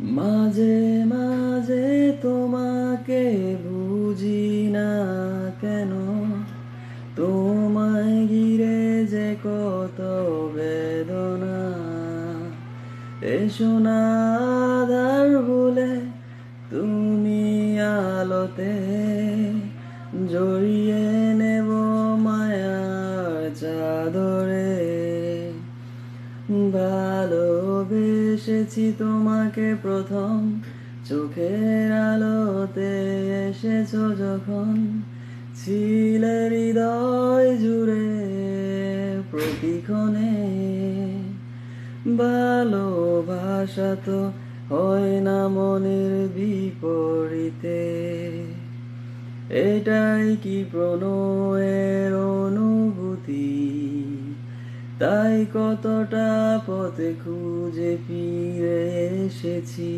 মাঝে মাঝে তোমাকে বুঝি না কেন? তোমায় ঘিরে যে কত বেদনা। এসো না আধার বলে তুমি আলোতে জড়িয়ে নেব মায়ার চাদরে। ভালোবেসেছি তোমাকে প্রথম। চোখের আলোতে এসেছ যখন। ছিলে হৃদয় জুড়ে প্রতিক্ষণে। ভালোবাসা তো হয় না মনের বিপরীতে। এটাই কি প্রণয়ের অনুভূতি তাই কতটা পথে খুঁজে ফিরে এসেছি।